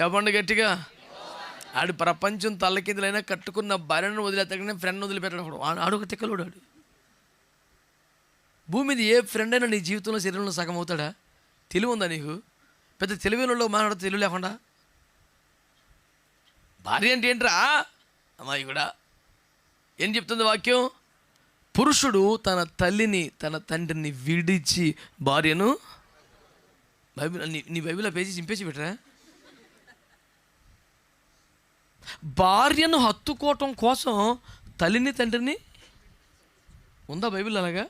చెప్పండి గట్టిగా. ఆడు ప్రపంచం తల్లకిందులైనా కట్టుకున్న భార్యను వదిలేతగానే ఫ్రెండ్ వదిలిపెట్టడం. ఆడు ఒక తిక్కలుడు ఆడు. భూమి ఏ ఫ్రెండ్ అయినా నీ జీవితంలో శరీరంలో సగం అవుతాడా? తెలివి ఉందా నీకు? పెద్ద తెలివిలో మాట్లాడ తెలివి లేకుండా? భార్య అంటే ఏంట్రా? అమ్మాయి కూడా. ఏం చెప్తుంది వాక్యం? పురుషుడు తన తల్లిని తన తండ్రిని విడిచి భార్యను బైబిల్ నీ నీ బైబిల్ పేజీ చింపేసి పెట్టరా? భార్యను హత్తుకోవటం కోసం తల్లిని తండ్రిని ఉందా బైబిల్ అలాగా?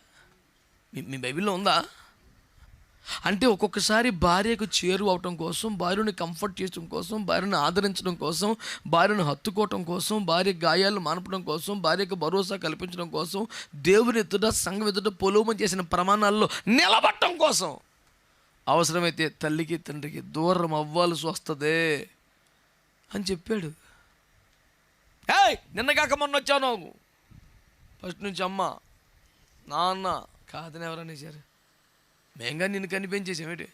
మీ బైబిల్లో ఉందా? అంటే ఒక్కొక్కసారి భార్యకు చేరు అవటం కోసం భార్యను కంఫర్ట్ చేయడం కోసం భార్యను ఆదరించడం కోసం భార్యను హత్తుకోవటం కోసం భార్య గాయాలు మానపడం కోసం భార్యకు భరోసా కల్పించడం కోసం దేవుని ఎదుట సంఘం ఎదుట పొలోమం చేసిన ప్రమాణాల్లో నిలబడటం కోసం అవసరమైతే తల్లికి తండ్రికి దూరం అవ్వాల్సి వస్తుంది అని చెప్పాడు. ఏయ్ నిన్న కాక మొన్న వచ్చాను ఫస్ట్ నుంచి అమ్మ నాన్న కాదని ఎవరన్నా సార్ మేంగా నిన్ను కనిపించేసామేటి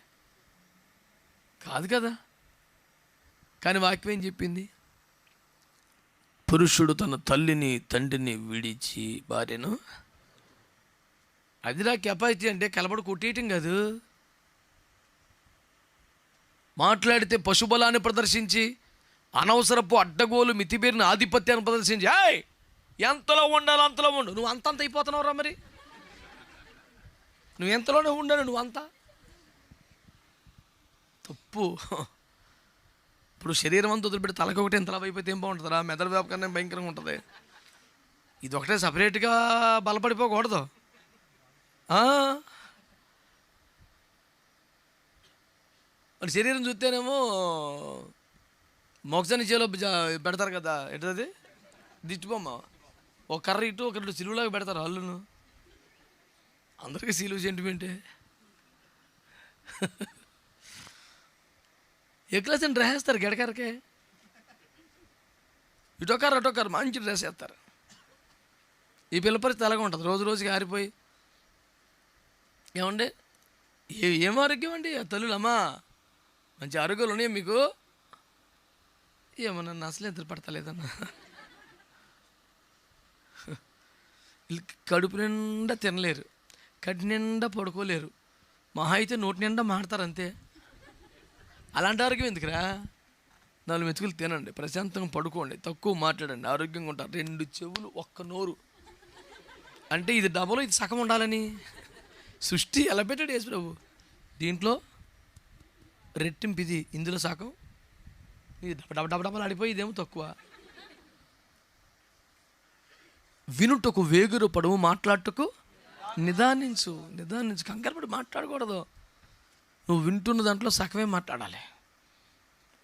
కాదు కదా. కానీ వాక్యం ఏం చెప్పింది? పురుషుడు తన తల్లిని తండ్రిని విడిచి భార్యను అదిరా కెపాసిటీ అంటే కలబడి కొట్టేయటం కాదు. మాట్లాడితే పశుబలాన్ని ప్రదర్శించి అనవసరపు అడ్డగోలు మితిమీరిన ఆధిపత్యాన్ని ప్రదర్శించి హాయ్ ఎంతలో ఉండాలి అంతలో ఉండు. నువ్వు అంతంత అయిపోతున్నావురా మరి. నువ్వు ఎంతలోనే ఉండను నువ్వు అంతా. తప్పు. ఇప్పుడు శరీరం అంతా వదిలిపెట్టి తలకొకటి ఒకటి ఎంతలా అయిపోతే ఏం బాగుంటుందిరా మెదడు వ్యాపకన్నా భయంకరంగా ఉంటుంది. ఇది ఒకటే సపరేట్గా బలపడిపోకూడదు. శరీరం చూస్తేనేమో మొక్కజొన్న చేలో పెడతారు కదా ఎటది దిట్టుబొమ్మ ఒక కర్ర ఇటు ఒక రెండు సిలువులాగా పెడతారు అల్లును. అందరికీ సిలువు సెంటిమెంటే ఏ. అని డ్రెస్ వేస్తారు గడకరకే? ఇటొకరు అటొకరు మంచి డ్రెస్ వేస్తారు. ఈ పిల్ల పరిస్థితి అలాగే ఉంటుంది రోజు రోజుకి ఆరిపోయి. ఏమండి? ఏ ఏం ఆరోగ్యం అండి? తల్లులమ్మా మంచి ఆరోగ్యాలు ఉన్నాయి మీకు? ఏమన్నా అసలు ఎదురు పడతలేదన్నా. కడుపు నిండా తినలేరు కడి నిండా పడుకోలేరు మహా అయితే నోటి నిండా మాడతారు అంతే. అలాంటి ఆరోగ్యం ఎందుకురా? నాలుగు మెతుకులు తినండి ప్రశాంతంగా పడుకోండి తక్కువ మాట్లాడండి ఆరోగ్యంగా ఉంటారు. రెండు చెవులు ఒక్క నోరు. అంటే ఇది డబల్ ఇది సగం ఉండాలని. సృష్టి ఎలా పెట్టాడు యేసు ప్రభు? దీంట్లో రెట్టింపు ఇది ఇందులో సగం ఇది డబ డబ డబ ఆడిపోయి తక్కువ. వినుటకు వేగురు పడవు మాట్లాడుటకు నిదానించు నిదానించు. కంగారుపడి మాట్లాడకూడదు. నువ్వు వింటున్న దాంట్లో సగమే మాట్లాడాలి.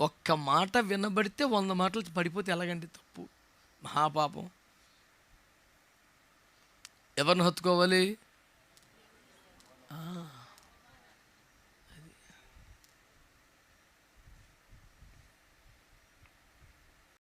ఒక్క మాట వినబడితే వంద మాటలు పడిపోతే ఎలాగండి తప్పు? మహాపాపం. ఎవరిని హత్తుకోవాలి?